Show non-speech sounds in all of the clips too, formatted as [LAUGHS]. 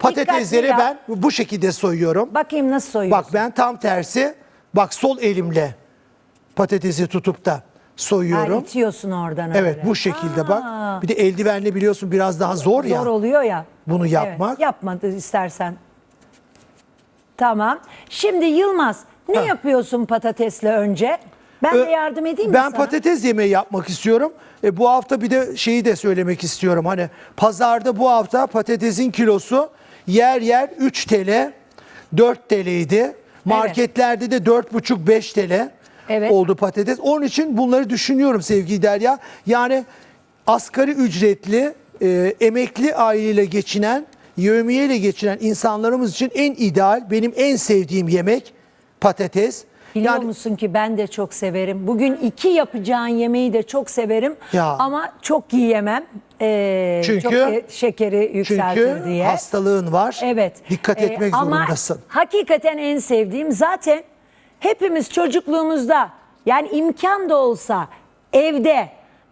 Patatesleri Dikkatli ben bu şekilde soyuyorum. Bakayım nasıl soyuyorsun. Bak ben tam tersi. Bak sol elimle patatesi tutup da Ha, soyuyorum. itiyorsun oradan öyle. Evet bu şekilde Aa, bak. Bir de eldivenle biliyorsun biraz daha zor, ya. Zor oluyor ya. Bunu yapmak. Evet, yapmadı istersen. Tamam. Şimdi Yılmaz ne Ha. yapıyorsun patatesle önce? Ben Ö- de yardım edeyim mi Ben sana? patates yemeği yapmak istiyorum. E, bu hafta bir de şeyi de söylemek istiyorum. Hani pazarda bu hafta patatesin kilosu yer yer 3 TL, 4 TL'ydi. Marketlerde de 4,5-5 TL Evet. oldu patates. Onun için bunları düşünüyorum sevgili Derya. Yani asgari ücretli, e, emekli aileyle geçinen, yevmiyeyle geçinen insanlarımız için en ideal, benim en sevdiğim yemek patates. Biliyor Yani- musun ki ben de çok severim. Bugün iki yapacağın yemeği de çok severim. Ya. Ama çok yiyemem. Ee, Çünkü- çok e- şekeri yükseltir Çünkü diye. hastalığın var. Evet. Dikkat Ee, etmek ama zorundasın. hakikaten en sevdiğim zaten hepimiz çocukluğumuzda yani imkan da olsa evde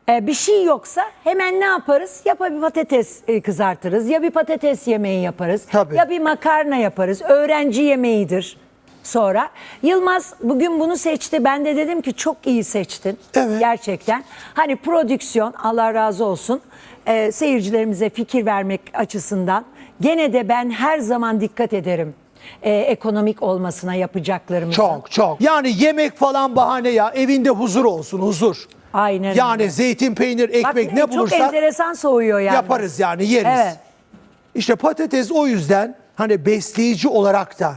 e, bir şey yoksa hemen ne yaparız? Ya bir patates e, kızartırız ya bir patates yemeği yaparız. Tabii. Ya bir makarna yaparız. Öğrenci yemeğidir sonra. Yılmaz bugün bunu seçti. Ben de dedim ki çok iyi seçtin. Evet. Gerçekten. Hani prodüksiyon Allah razı olsun. Ee, seyircilerimize fikir vermek açısından. Gene de ben her zaman dikkat ederim. ee, ekonomik olmasına yapacaklarımızın. Çok çok. Yani yemek falan bahane ya. Evinde huzur olsun huzur. Aynen Yani öyle. zeytin, peynir, Bak, ekmek ne çok bulursak enteresan soğuyor yani. yaparız yani yeriz. Evet. İşte patates o yüzden hani besleyici olarak da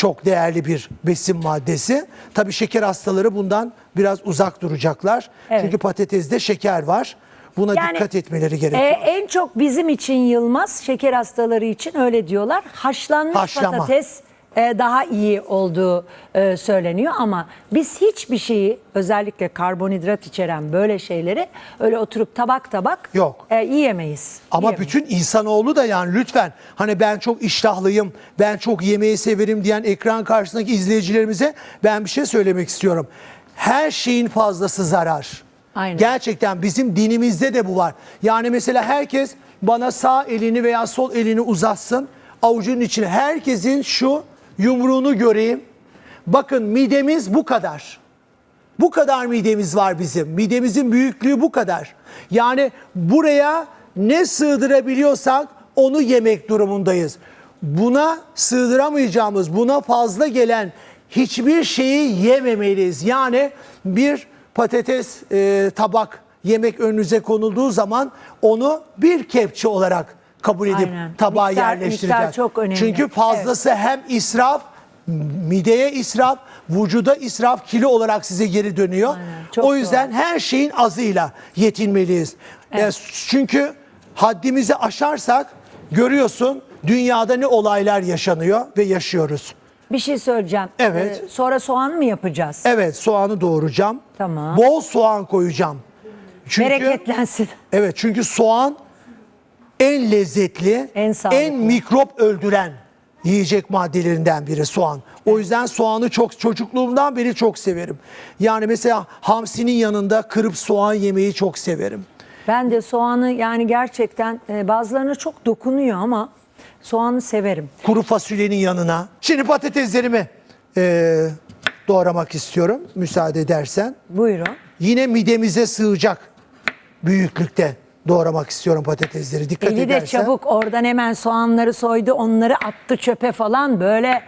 çok değerli bir besin maddesi. Tabii şeker hastaları bundan biraz uzak duracaklar. Evet. Çünkü patatesde şeker var. Buna Yani, dikkat etmeleri gerekiyor. e, en çok bizim için Yılmaz, şeker hastaları için öyle diyorlar. Haşlanmış Haşlama. patates e, daha iyi olduğu e, söyleniyor ama biz hiçbir şeyi özellikle karbonhidrat içeren böyle şeyleri öyle oturup tabak tabak Yok. e, yiyemeyiz. Ama Yiyemeyiz. bütün insanoğlu da yani lütfen hani ben çok iştahlıyım, ben çok yemeği severim diyen ekran karşısındaki izleyicilerimize ben bir şey söylemek istiyorum. Her şeyin fazlası zarar. Aynen. Gerçekten bizim dinimizde de bu var. Yani mesela herkes bana sağ elini veya sol elini uzatsın. Avucunun içine herkesin şu yumruğunu göreyim. Bakın midemiz bu kadar. Bu kadar midemiz var bizim. Midemizin büyüklüğü bu kadar. Yani buraya ne sığdırabiliyorsak onu yemek durumundayız. Buna sığdıramayacağımız, buna fazla gelen hiçbir şeyi yememeliyiz. Yani bir patates e, tabak yemek önünüze konulduğu zaman onu bir kepçe olarak kabul edip Aynen. tabağa Miktar- yerleştireceğiz. miktar çok önemli. Çünkü fazlası hem israf, mideye israf, vücuda israf, kilo olarak size geri dönüyor. Çok o yüzden her şeyin azıyla yetinmeliyiz. E, çünkü haddimizi aşarsak görüyorsun dünyada ne olaylar yaşanıyor ve yaşıyoruz. Bir şey söyleyeceğim. Evet. E, sonra soğan mı yapacağız? Evet soğanı doğuracağım. Tamam. Bol soğan koyacağım. Çünkü, Bereketlensin. Evet çünkü soğan en lezzetli, En sağlıklı. mikrop öldüren yiyecek maddelerinden biri soğan. O yüzden soğanı çok çocukluğumdan beri çok severim. Yani mesela hamsinin yanında kırıp soğan yemeyi çok severim. Ben de soğanı yani gerçekten e, bazılarına çok dokunuyor ama soğanı severim. Kuru fasulyenin yanına. Şimdi patateslerimi eee, doğramak istiyorum müsaade edersen. Buyurun. Yine midemize sığacak büyüklükte doğramak istiyorum patatesleri. Dikkat Eli de edersen. çabuk oradan hemen soğanları soydu onları attı çöpe falan böyle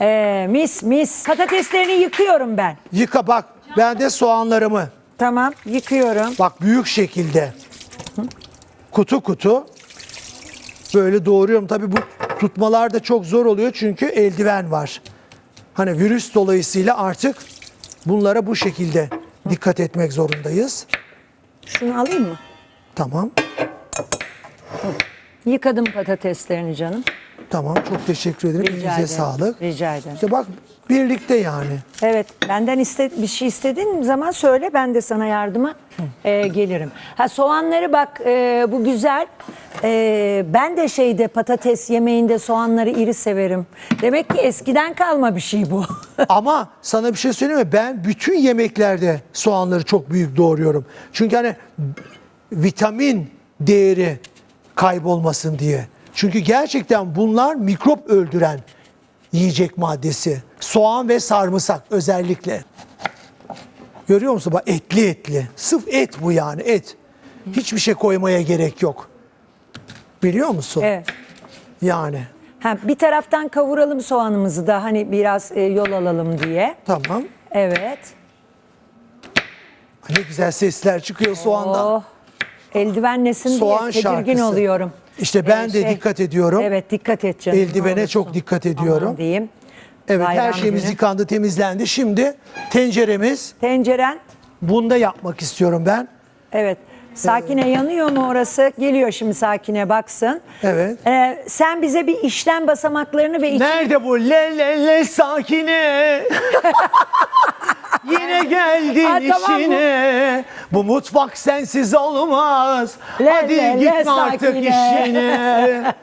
e, mis mis. Patateslerini yıkıyorum ben. Yıka bak ben de soğanlarımı Tamam yıkıyorum. bak büyük şekilde kutu kutu böyle doğruyorum. Tabii bu tutmalar da çok zor oluyor çünkü eldiven var. Hani virüs dolayısıyla artık bunlara bu şekilde dikkat etmek zorundayız. Şunu alayım mı? Tamam. Yıkadım patateslerini canım. Tamam çok teşekkür ederim. Rica Elinize ederim. sağlık. Rica ederim. İşte bak birlikte yani. Evet benden iste, bir şey istediğin zaman söyle ben de sana yardıma e, gelirim. Ha soğanları bak e, bu güzel. E, ben de şeyde patates yemeğinde soğanları iri severim. Demek ki eskiden kalma bir şey bu. [LAUGHS] Ama sana bir şey söyleyeyim mi? Ben bütün yemeklerde soğanları çok büyük doğruyorum. Çünkü hani vitamin değeri kaybolmasın diye. Çünkü gerçekten bunlar mikrop öldüren yiyecek maddesi. Soğan ve sarımsak özellikle. Görüyor musun? Bak etli etli. Sırf et bu yani et. Hiçbir şey koymaya gerek yok. Biliyor musun? Evet. Yani. Ha, bir taraftan kavuralım soğanımızı da hani biraz e, yol alalım diye. Tamam. Evet. Ne güzel sesler çıkıyor soğandan. Oh. Eldivenlesin Soğan diye tedirgin şarkısı. oluyorum. İşte ben Ee, de dikkat ediyorum. Evet dikkat et canım. ne Eldivene olursun. çok dikkat ediyorum. Aman diyeyim. Evet her Bayram şeyimiz günü. yıkandı, temizlendi. Şimdi tenceremiz Tenceren. bunda yapmak istiyorum ben. Evet. Sakine yanıyor mu orası? Geliyor şimdi Sakine baksın. Evet. Ee, sen bize bir işlem basamaklarını ve iç- Nerede bu le le le sakine? [LAUGHS] Yine geldin Ha, tamam bu. işine. Bu. mutfak sensiz olmaz. Le Hadi le le gitme artık sakine. işine.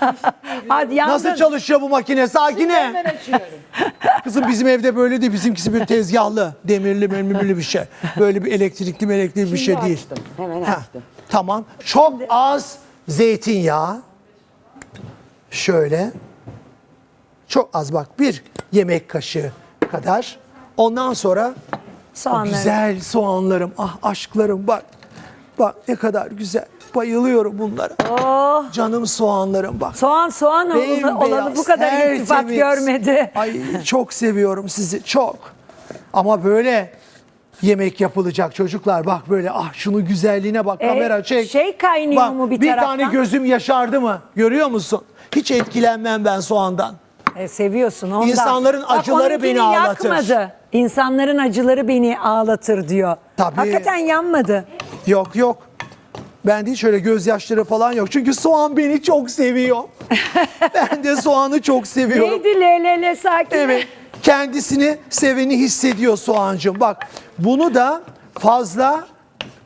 [LAUGHS] Hadi yandın. Nasıl çalışıyor bu makine sakine? Kızım bizim evde böyle değil. Bizimkisi bir tezgahlı, demirli, mermili bir şey. Böyle bir elektrikli, elektrikli bir şey değil. açtım, hemen Ha, açtım. Tamam. Çok az zeytinyağı. Şöyle. Çok az bak. Bir yemek kaşığı kadar. Ondan sonra o Soğanları. güzel soğanlarım. Ah aşklarım bak. Bak ne kadar güzel. Bayılıyorum bunlara. Oh. Canım soğanlarım bak. Soğan soğan Bembeyaz, olalı bu kadar iltifat tertemiz. görmedi. [LAUGHS] Ay çok seviyorum sizi çok. Ama böyle yemek yapılacak çocuklar bak böyle ah şunun güzelliğine bak E, kamera çek. şey kaynıyor Bak, mu bir Bir taraftan? tane gözüm yaşardı mı görüyor musun? Hiç etkilenmem ben soğandan. E, seviyorsun ondan. İnsanların acıları onunkini beni ağlatır. yakmadı. İnsanların acıları beni ağlatır diyor. Tabii. Hakikaten yanmadı. Yok yok. Ben değil şöyle gözyaşları falan yok. Çünkü soğan beni çok seviyor. [LAUGHS] ben de soğanı çok seviyorum. Neydi le le le sakin. Evet. Kendisini seveni hissediyor soğancığım. Bak bunu da fazla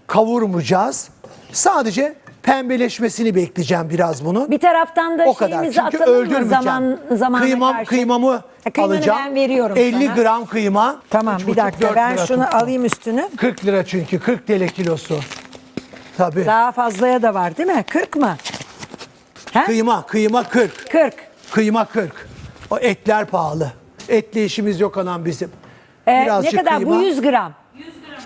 kavurmayacağız. Sadece pembeleşmesini bekleyeceğim biraz bunu. Bir taraftan da o kadar. şeyimizi Çünkü atalım mı öldürmeyeceğim. zaman zamana Kıymam, karşı? kıymamı kıymanı alacağım. ben veriyorum 50 sana. gram kıyma. Tamam Üç bir buçuk, dakika dört ben lira şunu tuttu. alayım üstünü. 40 lira çünkü 40 TL kilosu. Tabii. Daha fazlaya da var değil mi? 40 mı? He? Kıyma, kıyma 40. 40. Kıyma 40. O etler pahalı. Etle işimiz yok anam bizim. Ee, ne Birazcık kadar? kıyma. Bu 100 gram.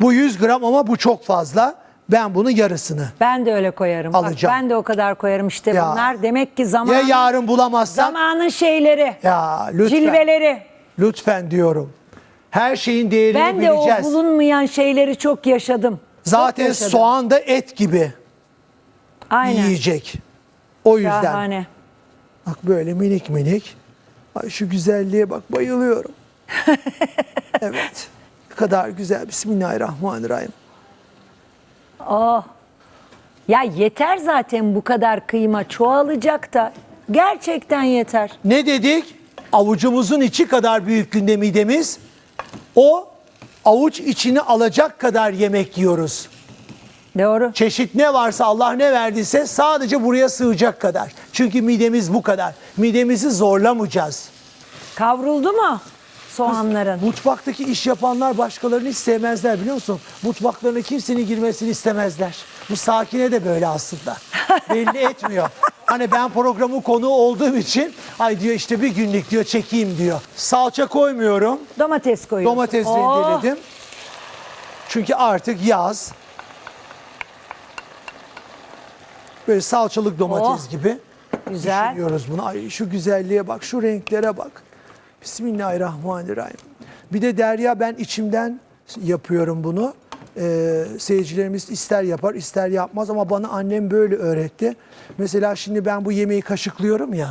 Bu 100 gram ama bu çok fazla. Ben bunun yarısını. Ben de öyle koyarım. Bak, Alacağım. ben de o kadar koyarım işte Ya. bunlar. Demek ki zaman Ya yarın bulamazsak? zamanın şeyleri. Ya lütfen. Cilveleri. Lütfen diyorum. Her şeyin değerini Ben de o bileceğiz. bulunmayan şeyleri çok yaşadım. Zaten Çok yaşadım. soğan da et gibi Aynen. yiyecek. O yüzden. Şahane. Bak böyle minik minik. Ay şu güzelliğe bak bayılıyorum. [LAUGHS] evet. Ne kadar güzel. Bismillahirrahmanirrahim. Oh. Ya yeter zaten bu kadar kıyma çoğalacak da. Gerçekten yeter. Ne dedik? Avucumuzun içi kadar büyüklüğünde midemiz. O avuç içini alacak kadar yemek yiyoruz. Doğru. Çeşit ne varsa Allah ne verdiyse sadece buraya sığacak kadar. Çünkü midemiz bu kadar. Midemizi zorlamayacağız. Kavruldu mu soğanların? Mutfaktaki iş yapanlar başkalarını hiç sevmezler biliyor musun? Mutfaklarına kimsenin girmesini istemezler. Bu sakine de böyle aslında. [LAUGHS] Belli etmiyor. Hani ben programın konuğu olduğum için ay diyor işte bir günlük diyor çekeyim diyor. Salça koymuyorum. Domates koyuyorsun. Domates Oh. rendeledim. Çünkü artık yaz. Böyle salçalık domates Oh. gibi. Güzel. Düşünüyoruz bunu. Ay şu güzelliğe bak, şu renklere bak. Bismillahirrahmanirrahim. Bir de Derya ben içimden yapıyorum bunu. Ee, seyircilerimiz ister yapar ister yapmaz ama bana annem böyle öğretti. Mesela şimdi ben bu yemeği kaşıklıyorum ya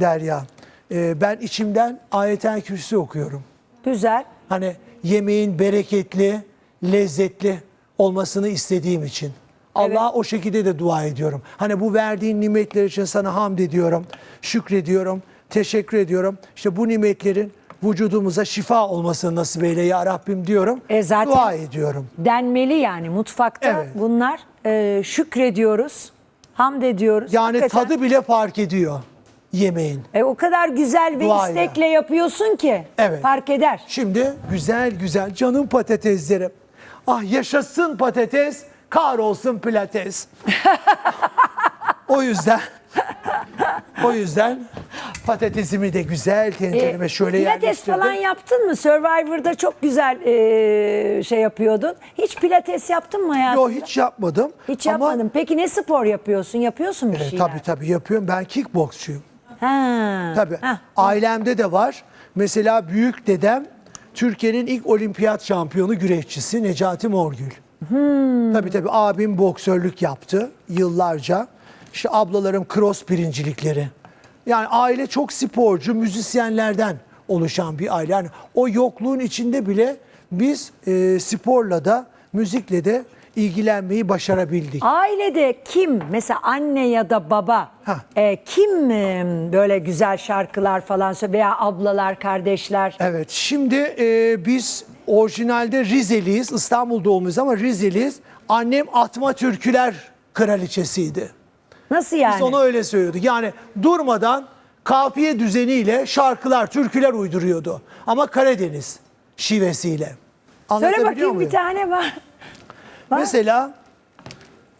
Derya. e, ben içimden ayeten kürsü okuyorum. Güzel. Hani yemeğin bereketli, lezzetli olmasını istediğim için. Allah'a o şekilde de dua ediyorum. Hani bu verdiğin nimetler için sana hamd ediyorum, şükrediyorum, teşekkür ediyorum. İşte bu nimetlerin vücudumuza şifa olmasını nasip eyle ya Rabbim diyorum. E zaten- Dua ediyorum. Denmeli yani mutfakta Evet. bunlar e, şükrediyoruz. Hamd ediyoruz. Yani Hakikaten. tadı bile fark ediyor yemeğin. E, o kadar güzel ve Dua istekle yapıyorsun ki Evet. fark eder. Şimdi güzel güzel canım patateslerim. Ah yaşasın patates, kahrolsun pilates. [LAUGHS] o yüzden O yüzden patatesimi de güzel tencereme şöyle Ee, Pilates yerleştirdim. falan yaptın mı? Survivor'da çok güzel e, şey yapıyordun. Hiç pilates yaptın mı hayatında? Yo hiç yapmadım. Hiç Ama, yapmadım. Peki ne spor yapıyorsun? Yapıyorsun bir E, şeyler. tabii tabii yapıyorum. Ben kickboksçuyum. Ha. Tabii. Hah. Ailemde de var. Mesela büyük dedem Türkiye'nin ilk olimpiyat şampiyonu güreşçisi Necati Morgül. Hmm. Tabii tabii abim boksörlük yaptı yıllarca. İşte ablalarım cross birincilikleri. Yani aile çok sporcu, müzisyenlerden oluşan bir aile. Yani o yokluğun içinde bile biz e, sporla da müzikle de ilgilenmeyi başarabildik. Ailede kim mesela anne ya da baba e, kim e, böyle güzel şarkılar falan söylüyor veya ablalar kardeşler Evet şimdi e, biz orijinalde Rizeliyiz. İstanbul doğumluyuz ama Rizeliyiz. Annem atma türküler kraliçesiydi. Nasıl yani? Biz ona öyle söylüyorduk. Yani durmadan kafiye düzeniyle şarkılar, türküler uyduruyordu. Ama Karadeniz şivesiyle. Söyle bakayım muyum? bir tane var. Var. Mesela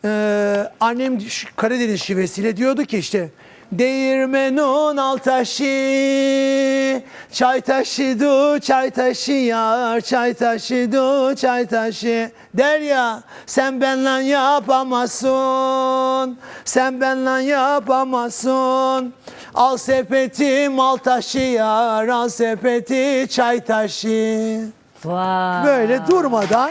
e, annem Karadeniz şivesiyle diyordu ki işte Değirmenin al taşı, çay taşı du, çay taşı yar, çay taşı du, çay taşı. Derya sen benle yapamazsın, sen benle yapamazsın. Al sepeti mal taşı yar, al sepeti çay taşı. Vay. Böyle durmadan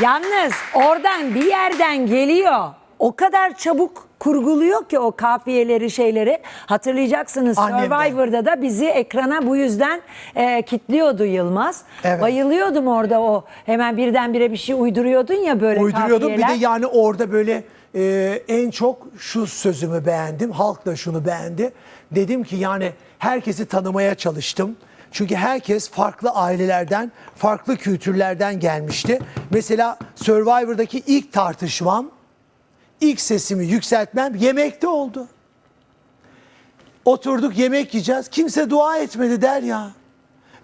Yalnız oradan bir yerden geliyor. O kadar çabuk kurguluyor ki o kafiyeleri şeyleri. Hatırlayacaksınız Annemden. Survivor'da da bizi ekrana bu yüzden e, kitliyordu Yılmaz. Evet. Bayılıyordum orada o hemen birdenbire bir şey uyduruyordun ya böyle uyduruyordum. Bir de kafiyeler. yani orada böyle e, en çok şu sözümü beğendim. Halk da şunu beğendi. Dedim ki yani herkesi tanımaya çalıştım. Çünkü herkes farklı ailelerden, farklı kültürlerden gelmişti. Mesela Survivor'daki ilk tartışmam, ilk sesimi yükseltmem yemekte oldu. Oturduk yemek yiyeceğiz. Kimse dua etmedi der ya.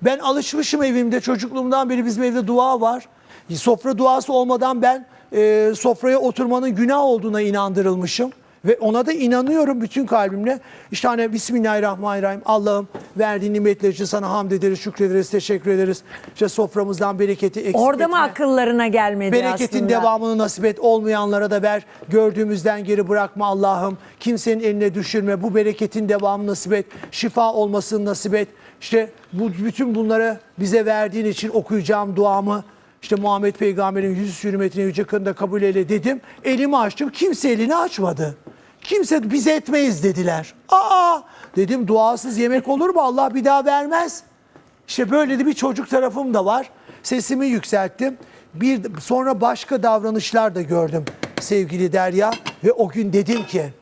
Ben alışmışım evimde çocukluğumdan beri bizim evde dua var. Sofra duası olmadan ben e, sofraya oturmanın günah olduğuna inandırılmışım. Ve ona da inanıyorum bütün kalbimle. İşte hani Bismillahirrahmanirrahim. Allah'ım verdiğin nimetler için sana hamd ederiz, şükrederiz, teşekkür ederiz. İşte soframızdan bereketi eksik Orada mı etme. akıllarına gelmedi Bereketin aslında? devamını nasip et. Olmayanlara da ver. Gördüğümüzden geri bırakma Allah'ım. Kimsenin eline düşürme. Bu bereketin devamını nasip et. Şifa olmasını nasip et. İşte bu bütün bunları bize verdiğin için okuyacağım duamı işte Muhammed Peygamber'in yüz hürmetine yüce kınında kabul eyle dedim. Elimi açtım. Kimse elini açmadı. Kimse biz etmeyiz dediler. Aa dedim duasız yemek olur mu? Allah bir daha vermez. İşte böyle de bir çocuk tarafım da var. Sesimi yükselttim. Bir sonra başka davranışlar da gördüm sevgili Derya ve o gün dedim ki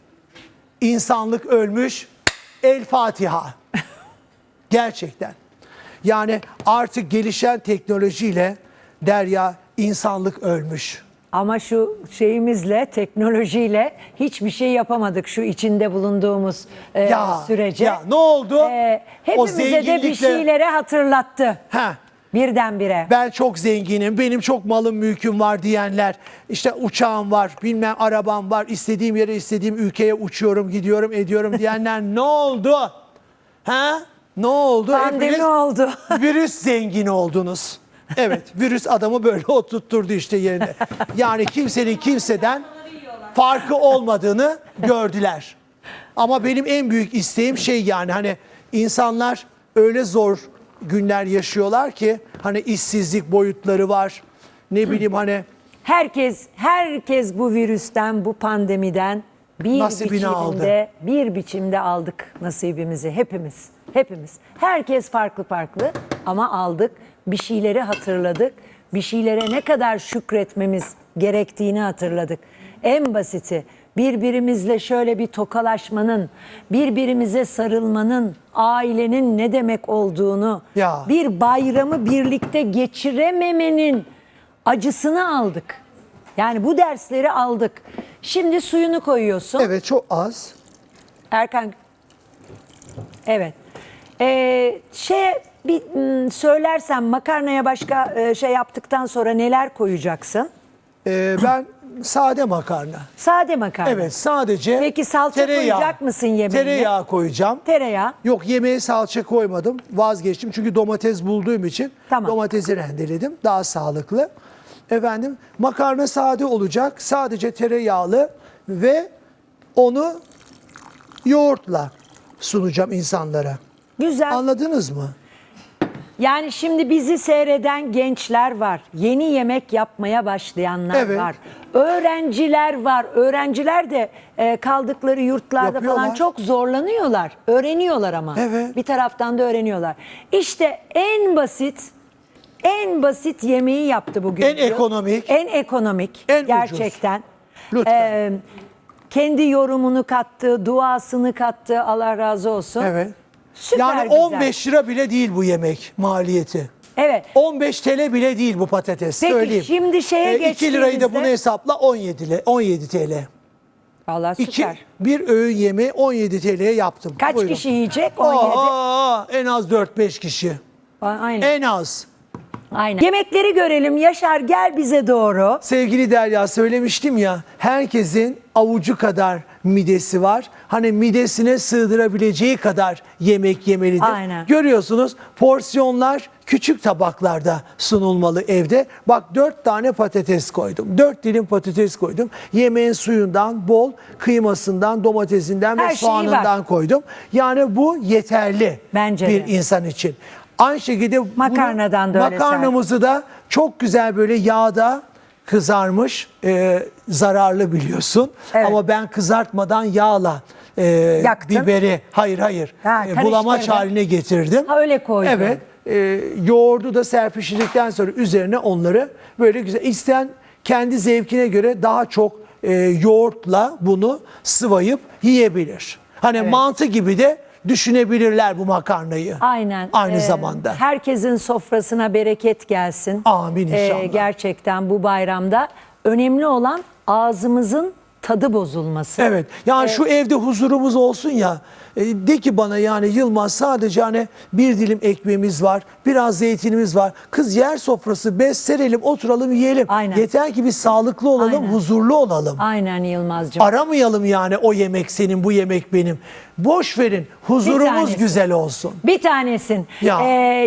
insanlık ölmüş. El Fatiha. [LAUGHS] Gerçekten. Yani artık gelişen teknolojiyle Derya insanlık ölmüş. Ama şu şeyimizle, teknolojiyle hiçbir şey yapamadık şu içinde bulunduğumuz e, Ya, sürece. ya ne oldu? E, O hepimize de bir şeyleri hatırlattı. Ha. Birdenbire. ben çok zenginim, benim çok malım mülküm var diyenler, işte uçağım var, bilmem arabam var, istediğim yere istediğim ülkeye uçuyorum, gidiyorum, ediyorum diyenler ne oldu? Ha? Ne oldu? Pandemi Hepiniz oldu. virüs zengini oldunuz. Evet, virüs adamı böyle oturtturdu işte yerine. Yani kimsenin kimseden farkı olmadığını gördüler. Ama benim en büyük isteğim şey yani hani insanlar öyle zor günler yaşıyorlar ki hani işsizlik boyutları var. Ne bileyim hani Herkes herkes bu virüsten, bu pandemiden bir Nasibini biçimde aldı. bir biçimde aldık nasibimizi hepimiz. Hepimiz. Herkes farklı farklı ama aldık. Bir şeyleri hatırladık. Bir şeylere ne kadar şükretmemiz gerektiğini hatırladık. En basiti birbirimizle şöyle bir tokalaşmanın, birbirimize sarılmanın, ailenin ne demek olduğunu, Ya. bir bayramı birlikte geçirememenin acısını aldık. Yani bu dersleri aldık. Şimdi suyunu koyuyorsun. evet çok az. Erkan. Evet. Ee, şey bir m, söylersen makarnaya başka e, şey yaptıktan sonra neler koyacaksın? Ee, ben sade makarna. Sade makarna. Evet sadece Peki salça koyacak mısın yemeğine? Tereyağı koyacağım. Tereyağı. Yok yemeğe salça koymadım. Vazgeçtim çünkü domates bulduğum için Tamam. domatesi rendeledim. Daha sağlıklı. Efendim makarna sade olacak. Sadece tereyağlı ve onu yoğurtla sunacağım insanlara. Güzel. Anladınız mı? Yani şimdi bizi seyreden gençler var. Yeni yemek yapmaya başlayanlar Evet. var. Öğrenciler var. Öğrenciler de e, kaldıkları yurtlarda Yapıyorlar. falan çok zorlanıyorlar. Öğreniyorlar ama. Evet. Bir taraftan da öğreniyorlar. İşte en basit en basit yemeği yaptı bugün. En diyor. ekonomik. En ekonomik. En ucuz. gerçekten. Lütfen. Ee, kendi yorumunu kattı, duasını kattı. Allah razı olsun. Evet. Süper yani güzel. 15 lira bile değil bu yemek maliyeti. Evet. 15 TL bile değil bu patates Peki, söyleyeyim. şimdi şeye 2 lirayı da bunu hesapla 17 le- 17 TL. Vallahi İki, süper. bir öğün yemeği 17 TL'ye yaptım. Kaç Buyurun. kişi yiyecek? 17. Aa, en az 4-5 kişi. Aynen. En az. Aynen. Yemekleri görelim. Yaşar gel bize doğru. Sevgili Derya söylemiştim ya herkesin avucu kadar midesi var. Hani midesine sığdırabileceği kadar yemek yemelidir. Aynen. Görüyorsunuz porsiyonlar küçük tabaklarda sunulmalı evde. Bak dört tane patates koydum. Dört dilim patates koydum. Yemeğin suyundan bol, kıymasından, domatesinden Her ve şeyi var. soğanından koydum. Yani bu yeterli Bence bir de. insan için. Aynı şekilde bunu- Makarnadan da öyle makarnamızı da çok güzel böyle yağda kızarmış, e, zararlı biliyorsun. Evet. Ama ben kızartmadan yağla e, Yaktın. biberi, hayır hayır, Ha, e, bulamaç karıştırdın. haline getirdim. Ha, öyle koydun. Evet, e, yoğurdu da serpiştirdikten sonra üzerine onları böyle güzel, isteyen kendi zevkine göre daha çok e, yoğurtla bunu sıvayıp yiyebilir. Hani mantı gibi de düşünebilirler bu makarnayı. Aynen. Aynı Ee, zamanda. Herkesin sofrasına bereket gelsin. Ee, Amin inşallah. gerçekten bu bayramda önemli olan ağzımızın tadı bozulması. Evet. Yani şu evde huzurumuz olsun ya. e, De ki bana yani Yılmaz sadece hani bir dilim ekmeğimiz var, biraz zeytinimiz var. Kız yer sofrası bez serelim, oturalım yiyelim. Aynen. Yeter ki biz sağlıklı olalım, Aynen. huzurlu olalım. Aynen Yılmazcığım. Aramayalım yani o yemek senin, bu yemek benim. Boş verin. Huzurumuz güzel olsun. Bir tanesin. Ya. Ee,